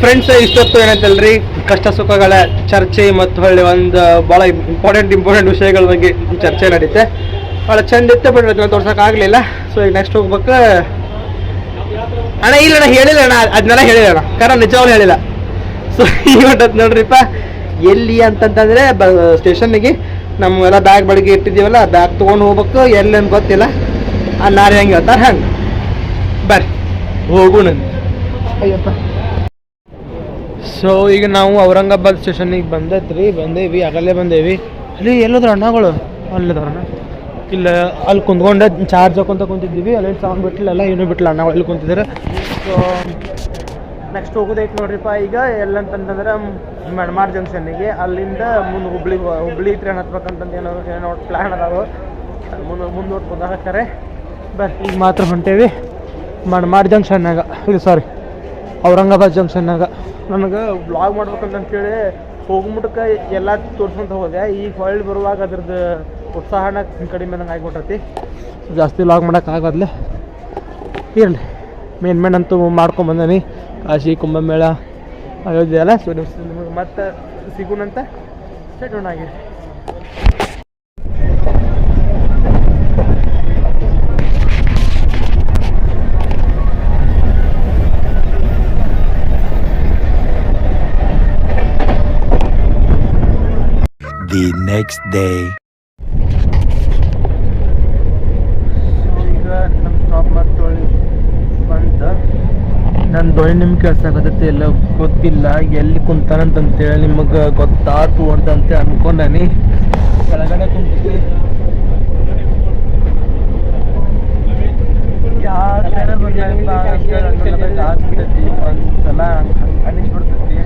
Friends ಇಷ್ಟೊತ್ತು ಏನಂತಲ್ರಿ ಕಷ್ಟ ಸುಖಗಳ ಚರ್ಚೆ ಮತ್ತು ಹೊಳ್ಳಿ ಒಂದು ಭಾಳ ಇಂಪಾರ್ಟೆಂಟ್ ಇಂಪಾರ್ಟೆಂಟ್ ವಿಷಯಗಳ ಬಗ್ಗೆ ಚರ್ಚೆ ನಡೀತೆ. ಭಾಳ ಚಂದ ಇತ್ತು ಬಟ್ ಅದನ್ನ ತೋರ್ಸಕ್ ಆಗ್ಲಿಲ್ಲ. ಸೊ ಈಗ ನೆಕ್ಸ್ಟ್ ಹೋಗ್ಬೇಕು. ಅಣ್ಣ, ಇಲ್ಲ ಅಣ್ಣ, ಹೇಳಿಲ್ಲ ಅಣ್ಣ. ಅದನ್ನೆಲ್ಲ ಹೇಳಿಲ್ಲ ಅಣ್ಣ. ಕಾರಣ ನಿಜವಾಗ್ಲೂ ಹೇಳಿಲ್ಲ. ಸೊ ಈಗ ನೋಡ್ರಿಪ್ಪ. ಎಲ್ಲಿ ಅಂತಂತಂದ್ರೆ, ಬ ಸ್ಟೇಷನ್ನಿಗೆ ನಮ್ಮ ಎಲ್ಲ ಬ್ಯಾಗ್ ಬಳಿಗೆ ಇಟ್ಟಿದ್ದೀವಲ್ಲ ಬ್ಯಾಗ್ ತೊಗೊಂಡು ಹೋಗ್ಬೇಕು. ಎಲ್ಲಿ ಅಂತ ಗೊತ್ತಿಲ್ಲ. ಆ ನಾರಿ ಹೆಂಗೆ ಹೇಳ್ತಾರೆ, ಹಂಗೆ. ಬರ್ರಿ. ಹೋಗೋಣ ಅಯ್ಯಪ್ಪ. ಸೊ ಈಗ ನಾವು ಔರಂಗಾಬಾದ್ ಸ್ಟೇಷನಿಗೆ ಬಂದೈತ್ರಿ. ಬಂದೇವಿ, ಆಗಲ್ಲೇ ಬಂದೇವಿ. ಅಲ್ಲಿ ಎಲ್ಲೋದ್ರ ಅಣ್ಣಗಳು? ಅಣ್ಣ? ಇಲ್ಲ, ಅಲ್ಲಿ ಕುಂತ್ಕೊಂಡೆ ಚಾರ್ಜ್ ಹಾಕೊಂತ ಕುಂತಿದ್ದೀವಿ. ಅಲ್ಲಿ ಸೌಂಡ್ ಬಿಟ್ಟಿಲ್ಲ ಏನೂ ಬಿಟ್ಟಿಲ್ಲ ಅಣ್ಣಗಳು ಅಲ್ಲಿ ಕುಂತಿದ್ದಾರೆ. ಸೊ ನೆಕ್ಸ್ಟ್ ಹೋಗೋದೈತೆ ನೋಡ್ರಿಪ್ಪ ಈಗ. ಎಲ್ಲಂತಂತಂದ್ರೆ ಮಡ್ಮಾರ್ ಜಂಕ್ಷನ್ನಿಗೆ. ಅಲ್ಲಿಂದ ಮುಂದೆ ಹುಬ್ಳಿ ಹುಬ್ಳಿ ಟ್ರೈನ್ ಹತ್ಬೇಕಂತಂದು ಏನೋ ಏನೋ ಪ್ಲ್ಯಾನ್ ಅದಾವೆ ಮುಂದೆ ಮುಂದೆ ನೋಡ್ಕೊಂಡು ಹಾಕ್ತಾರೆ ಬರ್, ಈಗ ಮಾತ್ರ ಹೊಂಟೇವಿ. ಮಡ್ಮಾರ್ ಜಂಕ್ಷನ್ನಾಗ, ಇದು ಸಾರಿ ಔರಂಗಾಬಾದ್ ಜಂಕ್ಷನ್ನಾಗ. ನನಗೆ ಬ್ಲಾಗ್ ಮಾಡ್ಬೇಕಂತಂತೇಳಿ ಹೋಗ್ಬಿಟ್ಟಕ್ಕೆ ಎಲ್ಲ ತೋರಿಸ್ಕೊಂತ ಹೋದೆ. ಈಗ ಹೊಳ್ಳಿ ಬರುವಾಗ ಅದ್ರದ್ದು ಉತ್ಸಾಹನ ಕಡಿಮೆ ನಂಗೆ ಆಗಿಬಿಟ್ಟತಿ. ಜಾಸ್ತಿ ಲಾಗ್ ಮಾಡೋಕ್ಕಾಗದ್ಲೆ ಇರಲಿ. ಮೇನ್ ಮೇನ್ ಅಂತೂ ಮಾಡ್ಕೊಂಬಂದನಿ ಕಾಶಿ, ಕುಂಭಮೇಳ, ಅಯೋಧ್ಯೆ ಅಲ್ಲ ಸೊ ನಿಮ್ಗೆ ಮತ್ತೆ ಸಿಗೋಣಂತ ಸೆಟ್ ಆಗಿ next day. ನನ್ನ ಧ್ವನಿ ನಿಮ್ಗೆ ಕೇಳ್ಸಕತ್ತೈತಿ ಎಲ್ಲ ಗೊತ್ತಿಲ್ಲ. ಎಲ್ಲಿ ಕುಂತಾನಂತಂತೇಳಿ ನಿಮಗೆ ಗೊತ್ತಾತು ಅಂತಂತೆ ಅನ್ಕೊಂಡನಿ. ಕೆಳಗಡೆ ಕುಂತಿ ಯಾಕಂದ್ರೆ ಬಂದಪ್ಪ ಅಂತೇಳಿ ಆಗ್ಬಿಟ್ಟೈತಿ ಒಂದ್ಸಲ ಅನಿಸ್ಬಿಡ್ತೈತಿ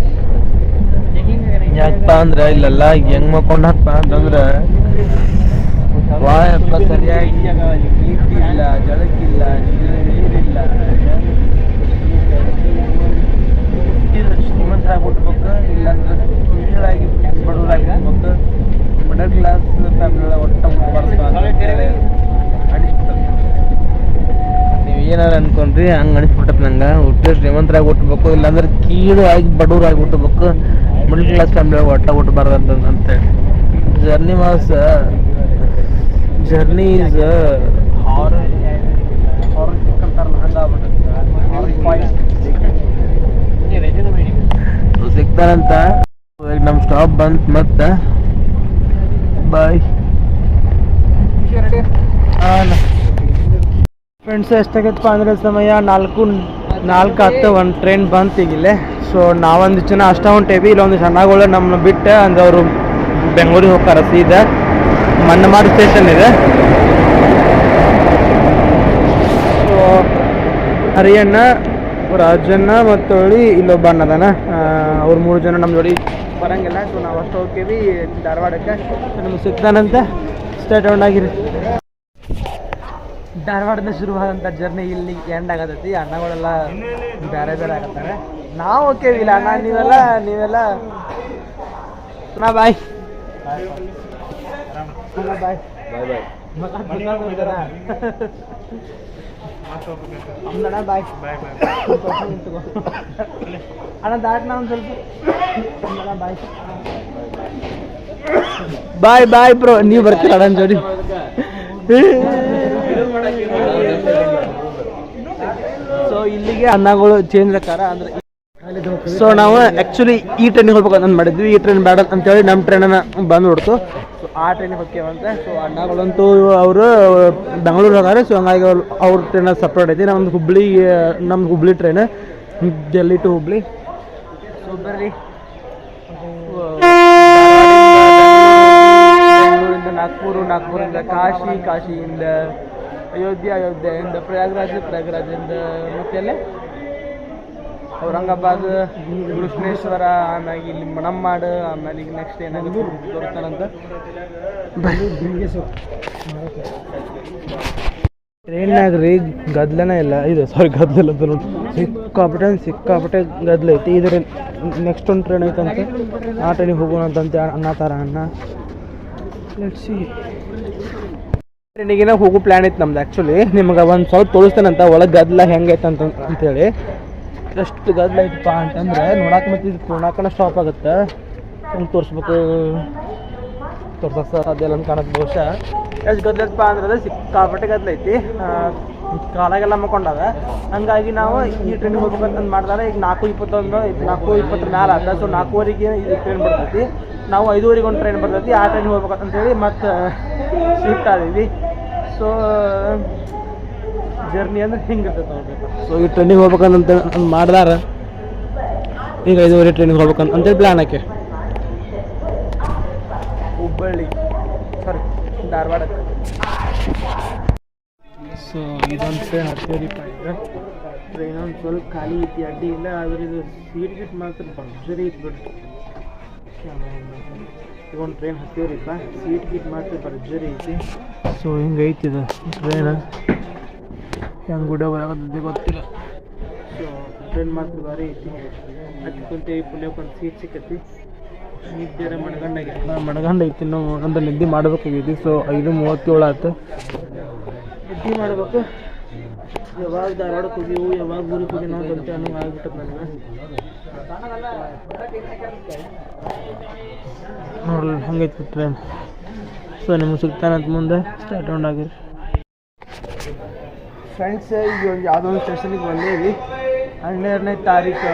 ಯಾಕಪ್ಪ ಅಂದ್ರೆ ಇಲ್ಲೆಲ್ಲ ಹೆಂಗ್ ಮಕ್ಕೊಂಡಪ್ಪ ಅಂತಂದ್ರೆ ವಾಯಪ್ಪ ಸರಿಯಾಗಿ ಇಲ್ಲ ಜಳಕ್ಕಿಲ್ಲ ನೀರಿಲ್ಲ. ಶ್ರೀಮಂತರಾಗಿ ಹುಟ್ಬೇಕು ಇಲ್ಲಾಂದ್ರೆ ಕೀಳಾಗಿ ಬಡವರಾಗಿ ಹುಟ್ಬೇಕು ಮಿಡಲ್ ಕ್ಲಾಸ್ ಫ್ಯಾಮಿಲಿ ಒಟ್ಟ ಅಂತೇಳಿ ಅನಿಸ್ಬಿಟ್ಟದ. ನೀವು ಏನಾರ ಅನ್ಕೊಂಡ್ರಿ, ಹಂಗೆ ಅನಿಸ್ಬಿಟ್ಟದ ನಂಗೆ. ಹುಟ್ಟಿದ್ರೆ ಶ್ರೀಮಂತರಾಗಿ ಹುಟ್ಟಬೇಕು ಇಲ್ಲಾಂದ್ರೆ ಕೀಳು ಆಗಿ ಬಡವರಾಗಿ ಹುಟ್ಟಬೇಕು ಮಿಡಲ್ ಕ್ಲಾಸ್ ಫ್ಯಾಮಿಲಿ ಒಟ್ಟ ಹುಟ್ಟಬಾರ್ದು ಅಂತ ಅಂತೇಳಿ ಜರ್ನಿ ವಾಸ್ ಜರ್ನಿ ಈಸ್ ಸಿಗ್ತಾರಂತ. ಈಗ ನಮ್ಮ ಸ್ಟಾಪ್ ಬಂತು ಮತ್ತೆ. ಬಾಯ್ ಫ್ರೆಂಡ್ಸ್ ಎಷ್ಟಾಗೈತಪ್ಪ ಅಂದ್ರೆ ಸಮಯ ನಾಲ್ಕು ನಾಲ್ಕು ಹತ್ತು, ಒಂದು ಟ್ರೈನ್ ಬಂತು ಈಗಿಲ್ಲೇ. ಸೊ ನಾವೊಂದು ಜನ ಅಷ್ಟೇ ಹೊಂಟೇವಿ. ಇಲ್ಲೊಂದು ಜನಗಳು ನಮ್ಮನ್ನ ಬಿಟ್ಟು ಅಂದ್ರೆ ಅವರು ಬೆಂಗಳೂರಿಗೆ ಹೋಗ್ತಾರ ಸೀದಾ. ಮನ್ನಮಾರು ಸ್ಟೇಷನ್ ಇದೆ. ಸೊ ಹರಿಯಣ್ಣ, ರಾಜಣ್ಣ ಮತ್ತು ಹೊಳ್ಳಿ ಇಲ್ಲೊಬ್ಬ ಅನ್ನದಾನ ಅವ್ರು ಮೂರು ಜನ ನಮ್ಮ ಜೋಡಿ ಬರಂಗಿಲ್ಲ. ಸೊ ನಾವು ಅಷ್ಟು ಹೋಗ್ತೀವಿ ಧಾರವಾಡಕ್ಕೆ. ನಮ್ಗೆ ಸಿಗ್ತಾನಂತೆ? ಸ್ಟೇಟ್ ಆಗಿರಿ. ಧಾರವಾಡದ ಶುರುವಾದಂಥ ಜರ್ನಿ ಇಲ್ಲಿ ಎಂಡ್ ಆಗತೈತಿ. ಅಣ್ಣಗಳೆಲ್ಲ ಬೇರೆ ಬೇರೆ ಆಗತ್ತಾರೆ. ನಾವು ಕೇಳಿಲ್ಲ ಅಣ್ಣ ನೀವೆಲ್ಲ ನೀವೆಲ್ಲ. ಅಣ್ಣ ಬಾಯ್. ಬಾಯ್. ಅಣ್ಣ ಬಾಯ್. ಅಣ್ಣ ದಾಟ್ ನಾ ಒಂದು ಸ್ವಲ್ಪ. ಅಣ್ಣ ಬಾಯ್. ಬಾಯ್ ಬಾಯ್ ಬ್ರೋ. ನೀವು ಬರ್ತೀರ ಅಣ್ಣ ಜೋಡಿ? ಸೊ ಇಲ್ಲಿಗೆ ಅನ್ನಗಳು ಚೇಂಜ್ ಆಕಾರ ಅಂದ್ರೆ ಸೊ ನಾವು ಆ್ಯಕ್ಚುಲಿ ಈ ಟ್ರೈನಿಗೆ ಅಂತ ಮಾಡಿದ್ವಿ. ಈ ಟ್ರೈನ್ ಬೇಡ ಅಂತೇಳಿ ನಮ್ಮ ಟ್ರೈನನ್ನು ಬಂದು ಹೊಡ್ತು ಸೊ ಆ ಟ್ರೈನಿಗೆ ಹೋಗ್ತೇವಂತೆ ಸೊ ಅಣ್ಣಗಳಂತೂ ಅವರು ಬೆಂಗಳೂರು ಹೋಗಾರೆ. ಸೊ ಹಂಗಾಗಿ ಅವ್ರು ಅವ್ರ ಟ್ರೈನ ಸಪ್ರೇಟ್ ಐತಿ. ನಮ್ದು ಹುಬ್ಳಿ ನಮ್ದು Hubli train Delhi to Hubli. So ಬರ್ರಿ. ಬೆಂಗಳೂರಿಂದ ನಾಗ್ಪುರ, ನಾಗ್ಪುರಿಂದ ಕಾಶಿ, ಕಾಶಿಯಿಂದ ಅಯೋಧ್ಯೆ, ಅಯೋಧ್ಯೆಯಿಂದ ಪ್ರಯಾಗ್ರಾಜ್ ಪ್ರಯಾಗ್ರಾಜಿಂದ ಮತ್ತೆ ಔರಂಗಾಬಾದ್ ಕೃಷ್ಣೇಶ್ವರ ಆಮ್ಯಾಗ ಇಲ್ಲಿ ಮಣಮ್ಮಾಡು ಆಮೇಲೆ ಈಗ ನೆಕ್ಸ್ಟ್ ಏನಾದ್ರು ತೋರಿಸ್ತಾನಂತ ಟ್ರೈನ್ನಾಗ ರೀ ಗದ್ಲನೇ ಇಲ್ಲ. ಇದು ಸಾರಿ ಗದ್ದಲ ಅಂತ ನೋಡಿ. ಸಿಕ್ಕಾಪಟ್ಟೆ ಸಿಕ್ಕಾಪಟ್ಟೆ ಗದ್ದಲ ಐತಿ. ಇದ್ರ ನೆಕ್ಸ್ಟ್ ಒಂದು ಟ್ರೈನ್ ಐತಂತೆ. ಆ ಟ್ರೈನಿಗೆ ಹೋಗೋಣ ಅಂತಂತೆ ಅನ್ನತಾರ ಅಣ್ಣ. ಟ್ರೈನಿಗೆ ಹೋಗೋ ಪ್ಲ್ಯಾನ್ ಇತ್ತು ನಮ್ದು ಆ್ಯಕ್ಚುಲಿ ನಿಮ್ಗೆ ಒಂದು ಸ್ವಲ್ಪ ತೋರಿಸ್ತೇನಂತ. ಒಳಗೆ ಗದ್ದಲ ಹೆಂಗೈತೆ ಅಂತ ಅಂತೇಳಿ. ಎಷ್ಟು ಗದ್ದಲ ಐತಪ್ಪ ಅಂತಂದ್ರೆ ನೋಡಕ್ಕೆ ಮತ್ತೆ ಇದು ಪೂರ್ಣಾಕನ ಸ್ಟಾಪ್ ಆಗುತ್ತೆ. ಹಂಗೆ ತೋರಿಸ್ಬೇಕು. ತೋರ್ಸಕ್ಕೆ ಸಾಧ್ಯ ಇಲ್ಲ ಅಂತ ಕಾಣತ್ತೆ ಬಹುಶಃ. ಎಷ್ಟು ಗದ್ದಲ ಐತಪ್ಪ ಅಂದ್ರೆ ಸಿಕ್ಕಾಪಟ್ಟೆ ಗದ್ದಲ ಐತಿ ಕಾಲಾಗೆಲ್ಲ ಮಕ್ಕೊಂಡವ. ಹಂಗಾಗಿ ನಾವು ಈ ಟ್ರೈನ್ ಹೋಗ್ಬೇಕಂತಂದು ಮಾಡಿದಾಗ ಈಗ ನಾಲ್ಕು ಇಪ್ಪತ್ತೊಂದು ನಾಲ್ಕು ಇಪ್ಪತ್ತರ ಮ್ಯಾಲೆ ಆದ ಸೊ ನಾಲ್ಕೂವರೆಗೆ ಈ ಟ್ರೈನ್ ಬರ್ತೈತಿ. ನಾವು ಐದುವರೆಗೆ ಒಂದು ಟ್ರೈನ್ ಬರ್ತೈತಿ. ಆ ಟ್ರೈನ್ ಹೋಗ್ಬೇಕಂತೇಳಿ ಮತ್ತೆ ಶಿಫ್ಟ್ ಆದೀವಿ. ಸೊ ಜರ್ನಿ ಅಂದ್ರೆ ಹಿಂಗೆ ಇರ್ತೈತೆ ನೋಡ್ಬೇಕು ಸೊ ಈ ಟ್ರೈನಿಗೆ ಹೋಗ್ಬೇಕಂತ ಮಾಡ್ದಾರ. ಈಗ ಐದುವರೆ ಟ್ರೈನಿಂಗ್ ಹೋಗ್ಬೇಕಂತ ಅಂತೇಳಿ ಪ್ಲ್ಯಾನ್ ಹಾಕಿ. ಹುಬ್ಬಳ್ಳಿ. ಸಾರಿ ಧಾರವಾಡಕ್ಕೆ ಸೊ ಇದೊಂದು ಟ್ರೈನ್ ಹತ್ತಿರಪ್ಪ ಈಗ ಟ್ರೈನ್ ಒಂದು ಸ್ವಲ್ಪ ಖಾಲಿ ಐತಿ ಅಡ್ಡಿ ಇಲ್ಲ ಆದ್ರೆ ಇದು ಸೀಟ್ ಗೀಟ್ ಮಾತ್ರ ಭರ್ಜರಿ ಐತಿ ಬಿಡ್ರಿ. ಈಗ ಒಂದು ಟ್ರೈನ್ ಹತ್ತಿರಪ್ಪ ಸೀಟ್ ಗೀಟ್ ಮಾತ್ರ ಭರ್ಜರಿ ಐತಿ. ಸೊ ಹಿಂಗೈತಿ ಇದು ಟ್ರೈನ್ ಹೆಂಗೆ ಗುಡ ಬರಾಗತ್ತೆ ಗೊತ್ತಿಲ್ಲ. ಸೊ ಟ್ರೈನ್ ಮಾತ್ರ ಭಾರಿ ಐತಿ ಅದಕ್ಕಂತೆ ಪುಲ್ಯ ಒಂದು ಸೀಟ್ ಸಿಕ್ಕತಿ. ನಿದ್ದೆ ಮಣಗಂಡಾಗೆ ಮಣಗಂಡ ಐತಿ ನಾವು ಒಂದು ನಿದ್ದೆ ಮಾಡ್ಬೇಕಾಗೈತಿ ಸೊ ಐದು ಮೂವತ್ತೇಳು ಆಯ್ತು. ನಿದ್ದೆ ಮಾಡ್ಬೇಕು. ಯಾವಾಗ ಧಾರವಾಡಕ್ಕೆ ಹೋಗಿವು ಯಾವಾಗ ಊರಿಗೆ ಹೋಗಿ ನಾವು ಅಂತ ಅನ್ನೋ ಆಗ್ಬಿಟ್ಟದ ನನಗೆ. ನೋಡಲಿ ಹಂಗೈತಿ ಟ್ರೈನ್ ಸೊ ನಿಮ್ಗೆ ಸಿಗ್ತಾನಂತ ಮುಂದೆ. ಸ್ಟಾರ್ಟ್ ಆಗಿರಿ. ಫ್ರೆಂಡ್ಸ್ ಈಗ ಯಾವುದೋ ಒಂದು ಸ್ಟೇಷನಿಗೆ ಬಂದೇವಿ ಹನ್ನೆರಡನೇ ತಾರೀಕು,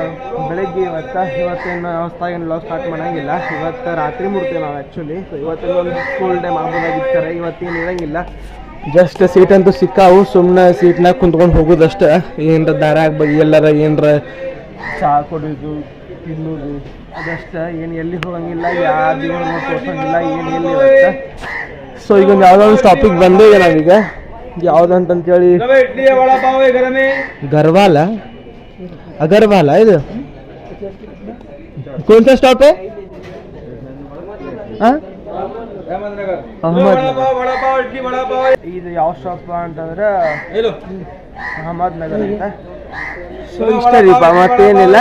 ಬೆಳಗ್ಗೆ ಇವತ್ತು. ಇವತ್ತೇನು ಹೊಸ್ದಾಗೇನು ಲಾಗ್ ಸ್ಟಾರ್ಟ್ ಮಾಡೋಂಗಿಲ್ಲ. ಇವತ್ತು ರಾತ್ರಿ ಮುಡ್ತೇವೆ ನಾವು ಆ್ಯಕ್ಚುಲಿ ಸೊ ಇವತ್ತೇನು ಒಂದು ಸ್ಕೂಲ್ ಡೇ ಮಾಡ್ಬೋದಾಗಿರ್ತಾರೆ ಇವತ್ತೇನು ಇರೋಂಗಿಲ್ಲ. ಜಸ್ಟ್ ಸೀಟ್ ಅಂತೂ ಸಿಕ್ಕಾವು. ಸುಮ್ಮನೆ ಸೀಟ್ನಾಗ ಕುಂತ್ಕೊಂಡು ಹೋಗೋದಷ್ಟೇ. ಏನರ ದಾರ ಬಗ್ಗೆ ಎಲ್ಲರ ಏನರ ಚಹಾ ಕೊಡೋದು, ತಿನ್ನೋದು, ಅದಷ್ಟೇ. ಏನು ಎಲ್ಲಿ ಹೋಗಂಗಿಲ್ಲ ಯಾರು ತೋರ್ಸಂಗಿಲ್ಲ, ಏನು ಎಲ್ಲಿ ಸೊ ಈಗ ಒಂದು ಯಾವುದೋ ಒಂದು ಟಾಪಿಕ್ ಬಂದೇವೆ ನಾವೀಗ. ಯಾವುದಂತಂತೇಳಿ गरवाला अगरवाला है इधर कौन सा स्टॉप है हाँ? ಅಹಮದ್ ಇದು ಯಾವ ಸ್ಟಾಪ್ ಅಂತಂದ್ರೆ ಅಹಮದ್ ನಗರ್ ಅಂತ ಸೊ ಇಷ್ಟ ರೀಪ ಮತ್ತೇನಿಲ್ಲ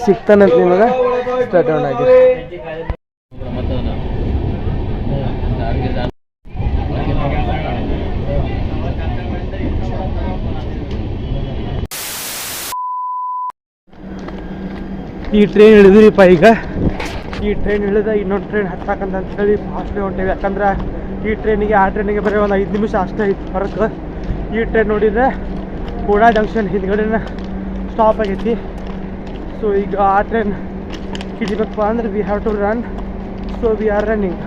ಸಿಗ್ತಾನಂತ ನಿಮಗೆ ಸ್ಟಾರ್ಟ್ ಆಗಿ ಈ ಟ್ರೈನ್ ಇಳಿದ್ರಿಪ್ಪ ಈಗ. ಈ ಟ್ರೈನ್ ಇಳಿದ ಇನ್ನೊಂದು ಟ್ರೈನ್ ಹತ್ತಾಕಂತ ಹೇಳಿ ಫಾಸ್ಟ್ಲಿ ಹೊಂಟೇವಿ. ಯಾಕಂದ್ರೆ ಈ ಟ್ರೈನಿಗೆ ಆ ಟ್ರೈನಿಗೆ ಬರೀ ಒಂದು ಐದು ನಿಮಿಷ ಅಷ್ಟೇ ಇತ್ತು ಫರಕ್ ಈ ಟ್ರೈನ್ ನೋಡಿದ್ರೆ ಕೂಡ ಜಂಕ್ಷನ್ ಹಿಂದ್ಗಡೆನ ಸ್ಟಾಪ್ ಆಗೈತಿ. ಸೊ ಈಗ ಆ ಟ್ರೈನ್ ಹಿಡಿಬೇಕಪ್ಪ ಅಂದ್ರೆ we have to run so we are running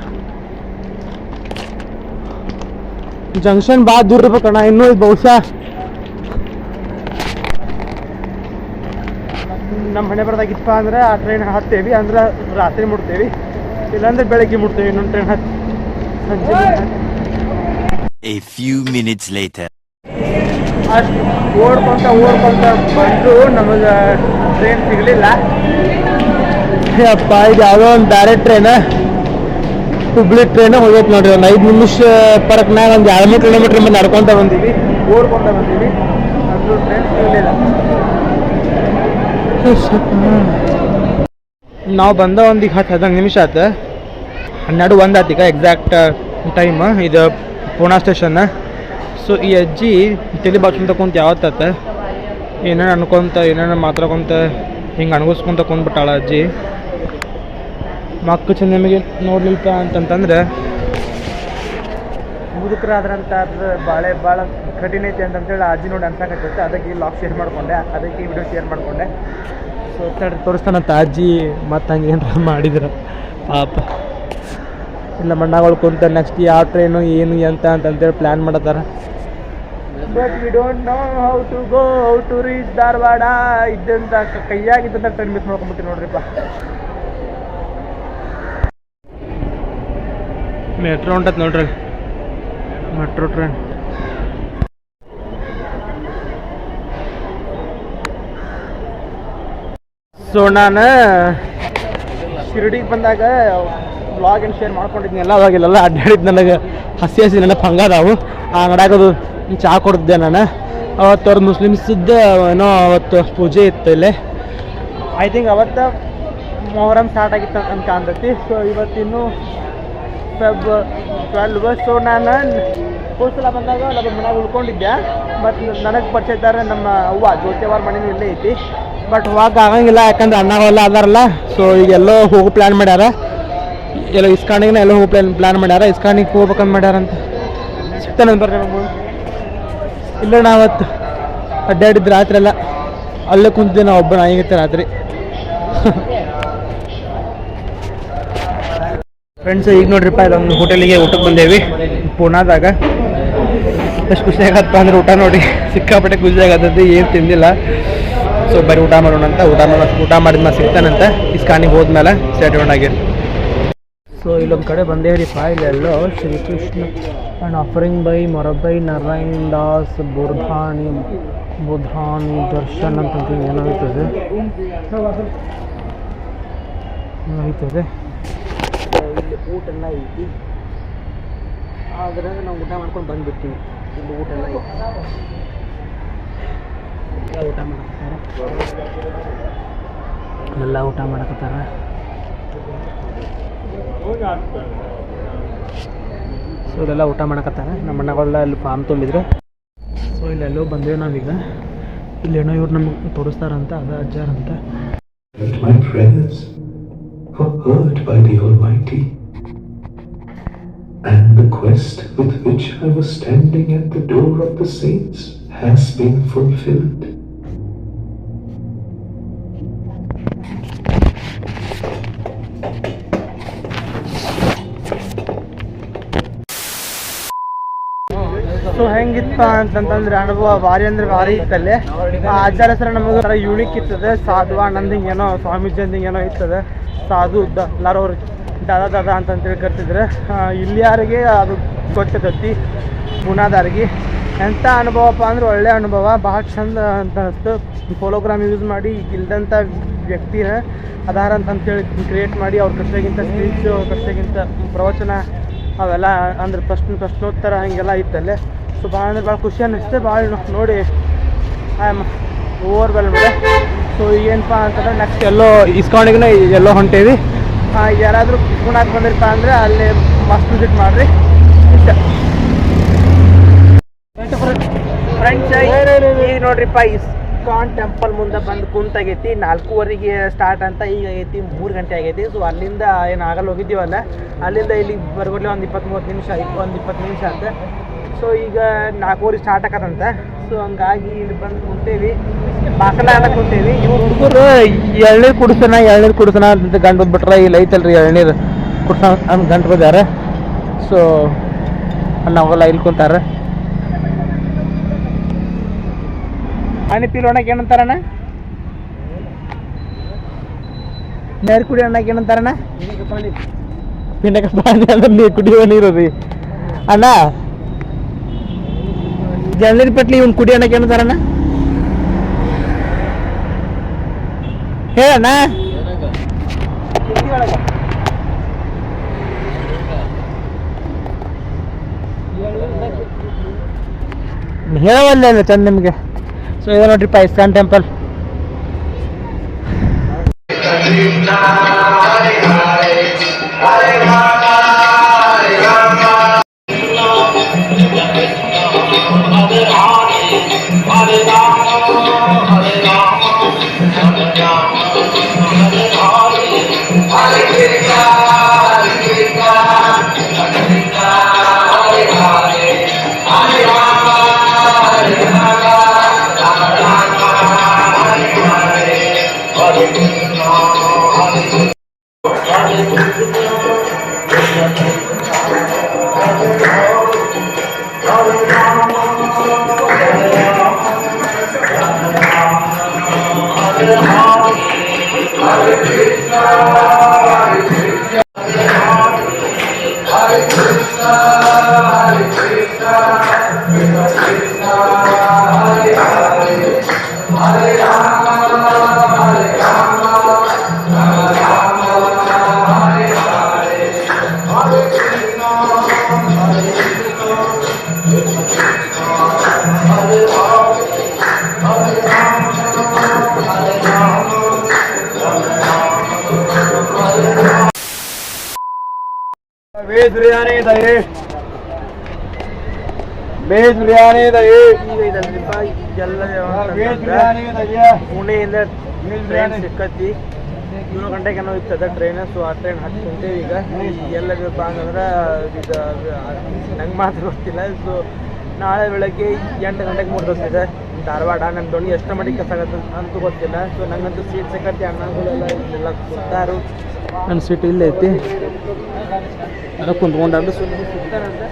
junction ಭಾಳ ದೂರ ಇರ್ಬೇಕಣ್ಣ. ಇನ್ನೂ ಬಹುಶಃ ನಮ್ಮ ಮನೆ ಬರ್ದಾಗಿತ್ತಪ್ಪ ಅಂದ್ರೆ ಆ ಟ್ರೈನ್ ಹತ್ತೇವಿ ಅಂದ್ರೆ ರಾತ್ರಿ ಮುಟ್ತೇವಿ. ಇಲ್ಲಾಂದ್ರೆ ಬೆಳಗ್ಗೆ ಮುಟ್ತೇವಿ ಇನ್ನೊಂದು ಟ್ರೈನ್ ಹತ್ತಿ. ಸಂಜೆ A few minutes later. ಅಷ್ಟು ಓಡ್ಕೊಂತ ಓಡ್ಕೊಂತ ಬಂದು ನಮಗೆ ಟ್ರೈನ್ ಸಿಗಲಿಲ್ಲ. ಅಪ್ಪ ಇದು ಯಾವುದೋ ಒಂದು ಡೈರೆಕ್ಟ್ ಟ್ರೈನ ಹುಬ್ಳಿ ಟ್ರೈನ್ ಹೋಗೈತೆ ನೋಡ್ರಿ ಒಂದು ಐದು ನಿಮಿಷ ಪರಕ್ನಾಗ ಒಂದು ಎರಡು ಮೂರು ಕಿಲೋಮೀಟ್ರ್ ಮೇಲೆ ನಡ್ಕೊಂತ ಬಂದೀವಿ. ಓಡ್ಕೊಂತ ಬಂದೀವಿ. ಅದು ಟ್ರೈನ್ ಸಿಗಲಿಲ್ಲ. ನಾವು ಬಂದ ಒಂದು ಈಗ ಹತ್ತು ಹದಿನೈದು ನಿಮಿಷ ಆಯ್ತು ಹನ್ನೆರಡು ಒಂದು ಆತೀಗ ಎಕ್ಸಾಕ್ಟ್ ಟೈಮ್ ಇದು ಪೂನಾ ಸ್ಟೇಷನ್ ಸೊ ಈ ಅಜ್ಜಿ ತಲೆ ಬಾಚ್ಕೊಂತ ಕುಂತ ಯಾವತ್ತ ಏನೇನು ಅನ್ಕೊಂತ, ಏನೇನು ಮಾತಾಡ್ಕೊಂತ, ಹಿಂಗೆ ಅನ್ಗಿಸ್ಕೊಂತ ಕುಂದ್ಬಿಟ್ಟಾಳ ಅಜ್ಜಿ. ಮಕ್ಕಳು ಚಂದ ನಿಮಗೆ ನೋಡ್ಲಿಲ್ಪ ಅಂತಂತಂದ್ರೆ ಮುದುಕರಾದ್ರಂತ ಅದ್ರ ಬಾಳೆ ಭಾಳ ಕಠಿಣ ಐತಿ ಅಂತಂತೇಳಿ ಅಜ್ಜಿ ನೋಡಿ ಅನ್ಸಕತ್ತೈತೆ. ಅದಕ್ಕೆ ಈ ಲಾಕ್ ಶೇರ್ ಮಾಡಿಕೊಂಡೆ. ಅದಕ್ಕೆ ಈ ವಿಡಿಯೋ ಶೇರ್ ಮಾಡಿಕೊಂಡೆ. ಸೊ ತಡ್ರಿ ತೋರಿಸ್ತಾನಂತ ಅಜ್ಜಿ ಮತ್ತು ಹಂಗೆ ಏನಾರ ಮಾಡಿದ್ರು. ಪಾಪ. ಇಲ್ಲ ಮಣ್ಣಾಗಳು ಕುಂತ ನೆಕ್ಸ್ಟ್ ಯಾವ ಟ್ರೈನು ಏನು ಎಂತ ಅಂತಂತೇಳಿ plan ಮಾಡತ್ತಾರ. But we don't know how to go how to reach Dharwad. ಇದ್ದಂತ ಕೈಯಾಗಿದ್ದಂತ ಟ್ರೈನ್ ಮಿಸ್ ಮಾಡ್ಕೊಂಬಿಡ್ತೀವಿ ನೋಡ್ರಿಪ್ಪ. ಮೆಟ್ರೋ ಹೊಂಟತ್ ನೋಡ್ರಿ. ಮೆಟ್ರೋ ಟ್ರೈನ್ ಸೊ ನಾನು ಶಿರಡಿಗೆ ಬಂದಾಗ ಬ್ಲಾಗ್ ಏನು ಶೇರ್ ಮಾಡ್ಕೊಂಡಿದ್ನಲ್ಲ ಅವಾಗೆಲ್ಲ ಅಡ್ಡಾಡಿದ್ದು ನನಗೆ ಹಸಿ ಹಸಿ ನೆನಪು ಹಂಗದಾವು ಆ ಅಂಗಡಾಗದು ಚಹಾ ಕೊಡ್ತಿದ್ದೆ ನಾನು. ಅವತ್ತು ಅವ್ರ ಮುಸ್ಲಿಮ್ಸದ್ದು ಏನೋ ಅವತ್ತು ಪೂಜೆ ಇತ್ತು ಇಲ್ಲಿ. ಐ ಥಿಂಕ್ ಅವತ್ತು ಮೊಹರಂ ಸ್ಟಾರ್ಟ್ ಆಗಿತ್ತು ಅಂತ ಕಾಣ್ತೈತಿ ಸೊ ಇವತ್ತಿನ್ನು ಫೆಬ್ ಟ್ವೆಲ್ವ್ ಸೊ ನಾನು ಬಂದಾಗ ನಮ್ಮ ಮನ್ಯಾಗ ಉಳ್ಕೊಂಡಿದ್ದೆ. ಬಟ್ ನನಗೆ ಪರಿಚಯ ಇದ್ದಾರೆ ನಮ್ಮ ಅವ್ವ ಜ್ಯೋತಿಯವ್ರ ಮನೆ ಇಲ್ಲೇ ಐತಿ. ಬಟ್ ಹೋಗಕ್ಕೆ ಆಗಂಗಿಲ್ಲ, ಯಾಕಂದ್ರೆ ಅಣ್ಣಗಳೆಲ್ಲ ಅದಾರಲ್ಲ. ಸೊ ಈಗ ಎಲ್ಲೋ ಹೋಗೋ ಪ್ಲ್ಯಾನ್ ಮಾಡ್ಯಾರ. ಎಲ್ಲ ಇಸ್ಕಾಣಿಗೆ ಎಲ್ಲೋ ಹೋಗೋ ಪ್ಲ್ಯಾನ್ ಪ್ಲ್ಯಾನ್ ಮಾಡ್ಯಾರ. ಇಸ್ಕಾಣಿಗೆ ಹೋಗ್ಬೇಕಂತ ಮಾಡ್ಯಾರ ಅಂತ ಸಿಗ್ತಾನೆ ಬರ್ರಿ ನಮ್ಮ ಇಲ್ಲ ನಾವತ್ತು ಅಡ್ಡಾಡಿದ್ದು ರಾತ್ರಿ ಎಲ್ಲ. ಅಲ್ಲೇ ಕುಂತಿದ್ದೆ ನಾವು ಒಬ್ಬ ನಾಯಿಗಿತ್ತೆ ರಾತ್ರಿ. ಫ್ರೆಂಡ್ಸ್ ಈಗ ನೋಡ್ರಿಪ್ಪ ಇಲ್ಲೊಂದು ಹೋಟೆಲಿಗೆ ಊಟಕ್ಕೆ ಬಂದೇವಿ. ಪೂನಾದಾಗ ಎಷ್ಟು ಖುಷಿ ಆಗತ್ತ ಅಂದ್ರೆ ಊಟ ನೋಡಿ. ಸಿಕ್ಕಾಪಟ್ಟೆ ಖುಷಿ ಆಗತ್ತಂತೆ ಏನು ತಿಂದಿಲ್ಲ. ಸೊ ಬರೀ ಊಟ ಮಾಡೋಣ ಅಂತ, ಊಟ ಮಾಡೋ ಊಟ ಮಾಡಿದ್ಮೇಲೆ ಸಿಗ್ತಾನಂತ ಇಸ್ಕಾನಿಗೆ ಹೋದ್ಮೇಲೆ ಸೆಟೌಂಡ್ ಆಗಿ ಸೊ ಇಲ್ಲೊಂದು ಕಡೆ ಬಂದೇವ್ರಿಪ್ಪ ಇಲ್ಲೆಲ್ಲೋ ಶ್ರೀಕೃಷ್ಣ ಆ್ಯಂಡ್ ಆಫರಿಂಗ್ ಬೈ ಮೊರಬೈ ನಾರಾಯಣ್ ದಾಸ್ ಬುರ್ಧಾನಿ ಬುಧಾನಿ ದರ್ಶನ್ ಅಂತ ಏನಾಗ್ತದೆ? ಏನಾಗ್ತದೆ? ಏನೋ ಐತದೆ ಇಲ್ಲಿ ಊಟ ಎಲ್ಲ ಐತಿ. ಆದ್ರೆ ನಾವು ಊಟ ಮಾಡ್ಕೊಂಡು ಬಂದ್ಬಿಡ್ತೀವಿ. ಇಲ್ಲಿ ಊಟ ಎಲ್ಲ ಐತಿ ಊಟ ಮಾಡಕತ್ತಾರ. ಎಲ್ಲ ಊಟ ಮಾಡಕತ್ತಾರ. ಸೊ ಇಲ್ಲೆಲ್ಲ ಊಟ ಮಾಡಕತ್ತಾರ. ನಮ್ಮ ಅಣ್ಣಗಳೆಲ್ಲ ಇಲ್ಲಿ ಫಾರ್ಮ್ ತುಂಬಿದ್ರು ಸೊ ಇಲ್ಲೆಲ್ಲೋ ಬಂದೇವೆ ನಾವೀಗ. ಇಲ್ಲೇನೋ ಇವ್ರು ನಮಗೆ ತೋರಿಸ್ತಾರಂತ, ಅದ ಅಜ್ಜಾರಂತ. Heard by the Almighty, and the quest with which I was standing at the door of the saints has been fulfilled. So ಹೆಂಗಿತ್ತ ಅಂತಂತಂದ್ರೆ ಅನುಭವ ಭಾರಿ ಅಂದ್ರೆ ಭಾರಿ ಇತ್ತಲ್ಲಿ ಆಚಾರ ಹೆಸರು ನಮಗೆ ಯೂನಿಕ್ ಇರ್ತದೆ ಸಾಧು ಆನಂದಿಂಗ್ ಏನೋ ಸ್ವಾಮೀಜಿ ಅಂದಿಂಗ್ ಏನೋ ಇರ್ತದೆ ಸಾಧು ದ ಎಲ್ಲರೂ ದಾದ ದಾದಾ ಅಂತಂತೇಳಿ ಕರ್ತಿದ್ರೆ. ಇಲ್ಲಿ ಯಾರಿಗೆ ಅದು ಗೊತ್ತಿರ್ತೈತಿ ಪುನಾದಾರಿಗೆ ಎಂಥ ಅನುಭವಪ್ಪ ಅಂದ್ರೆ ಒಳ್ಳೆ ಅನುಭವ. ಭಾಳ ಚಂದ ಅಂತ ಅನಿಸ್ತು ಫೋಲೋಗ್ರಾಮ್ ಯೂಸ್ ಮಾಡಿ ಇಲ್ದಂಥ ವ್ಯಕ್ತಿನ ಆಧಾರ ಅಂತಂತೇಳಿ ಕ್ರಿಯೇಟ್ ಮಾಡಿ ಅವ್ರ ಕಷ್ಟಗಿಂತ ಸ್ಪೀಚು ಅವ್ರ ಕಷ್ಟಗಿಂತ ಪ್ರವಚನ ಅವೆಲ್ಲ ಅಂದ್ರೆ ಪ್ರಶ್ನೆ ಪ್ರಶ್ನೋತ್ತರ ಹೀಗೆಲ್ಲ ಇತ್ತಲ್ಲೇ. ಸೊ ಭಾಳ ಅಂದ್ರೆ ಭಾಳ ಖುಷಿ ಅನ್ನಿಸ್ತೆ. ಭಾಳ ನೋಡಿ ಓವರ್ ವೆಲ್ ಮೇಲೆ ಸೊ ಏನಪ್ಪ ಅಂತಂದ್ರೆ ನೆಕ್ಸ್ಟ್ ಎಲ್ಲೋ ಇಸ್ಕೊಂಡಿಗೂ ಎಲ್ಲೋ ಹೊಂಟೇವಿ. ಯಾರಾದರೂ ಪುಣಾಕ್ ಬಂದಿರ್ತ ಅಂದರೆ ಅಲ್ಲಿ ಮಸ್ತ್ ವಿಸಿಟ್ ಮಾಡಿರಿ. ಇಷ್ಟ. ಫ್ರೆಂಡ್ಸ್ ಈಗ ನೋಡ್ರಿಪ್ಪ ಇಸ್ಕಾನ್ ಟೆಂಪಲ್ ಮುಂದೆ ಬಂದು ಕುಂತಾಗೈತಿ. ನಾಲ್ಕೂವರೆಗೆ ಸ್ಟಾರ್ಟ್ ಅಂತ ಈಗ ಆಗೈತಿ ಮೂರು ಗಂಟೆ ಆಗೈತಿ. ಸೊ ಅಲ್ಲಿಂದ ಏನು ಆಗಲ್ಲ ಹೋಗಿದ್ದೀವಲ್ಲ? ಅಲ್ಲಿಂದ ಇಲ್ಲಿ ಬರ್ಬೋದ್ಲೆ ಒಂದು ಇಪ್ಪತ್ತು ಮೂವತ್ತು ನಿಮಿಷ ಒಂದು ಇಪ್ಪತ್ತು ನಿಮಿಷ ಅಂತ ಸೊ ಈಗ ನಾಲ್ಕೂವರೆಗೆ ಸ್ಟಾರ್ಟ್ ಆಗತ್ತಂತ. ಸೊ ಹಂಗಾಗಿ ಇಲ್ಲಿ ಬಂದು ಕುಂತೇವಿ. ಬಾಕಲ ಕುಂತೇವಿ. ಇವ್ರು ಹುಡುಗರು ಎಳ್ನೀರು ಕುಡಿಸೋಣ ಎಳ್ನೀರು ಕುಡಿಸೋಣ ಅಂತ ಗಂಡು ಬಿಟ್ರೆ ಇಲ್ಲಿ ಐತಲ್ರಿ ಎಳ್ನೀರು ಕುಡ್ಸೋಣ ಅಂತ ಗಂಟು ಬಂದಾರ. ಸೊ ನಾವೆಲ್ಲ ಇಲ್ಲಿ ಕುಂತಾರ ಪಾನಿ ಪೀಲೋಣಕ್ಕೆ ಏನಂತಾರಣ್ಣ? ನೀರು ಕುಡಿ ಅಣ್ಣಕ್ಕೆ ಏನಂತಾರಣ್ಣ? ಪಿಂಡಕ ಪಾನಿ ಅಂದ್ರೆ ನೀರು ಕುಡಿಯುವ ನೀರು ರೀ. ಅಣ್ಣ ಜಲ್ನೀರ್ ಪಟ್ಲಿ ಇವ್ನು ಕುಡಿ ಅನ್ನಕ್ಕೆ ಹೇಳಣ್ಣ. ಹೇಳವಲ್ಲ ಚಂದ ನಿಮಗೆ. ಸೊ ಇದು ನೋಡ್ರಿಪ್ಪ ISKCON temple Thank you. Veg biryani dahi ಎಲ್ಲ ವೆಜ್ ಬಿರಿಯಾನಿ ದಹಿ ಪುಣೆಯಿಂದ ಟ್ರೈನ್ ಸಿಕ್ಕತ್ತಿ ಏಳು ಗಂಟೆಗೆ ಏನೋ ಇರ್ತದೆ ಟ್ರೈನ್ ಸೊ ಆ ಟ್ರೈನ್ ಹತ್ಕೊಂತೇವೆ ಈಗ. ಎಲ್ಲ ಬೇಕಪ್ಪ ಅಂತಂದ್ರೆ ಇದು ನಂಗೆ ಮಾತ್ರ ಗೊತ್ತಿಲ್ಲ. ಸೊ ನಾಳೆ ಬೆಳಗ್ಗೆ ಎಂಟು ಗಂಟೆಗೆ ಮುಟ್ತದೆ ಧಾರವಾಡ ನನ್ನ ದೋಣಿ ಎಷ್ಟು ಮಟ್ಟಿಗೆ ಆಗುತ್ತೆ ಅಂತೂ ಗೊತ್ತಿಲ್ಲ. ಸೊ ನಂಗಂತೂ ಸೀಟ್ ಸಿಕ್ಕತ್ತಿ ಅಣ್ಣಗಳೆಲ್ಲ ಇಲ್ಲೆಲ್ಲ ಸುತ್ತಾರು. ನನ್ನ ಸೀಟ್ ಇಲ್ಲೇ ಐತಿ. ಅದಕ್ಕೆ ಕುಂತ್ಕೊಂಡಾಗ ಸುಮ್ಮನೆ ಸಿಗ್ತಾರಂತೆ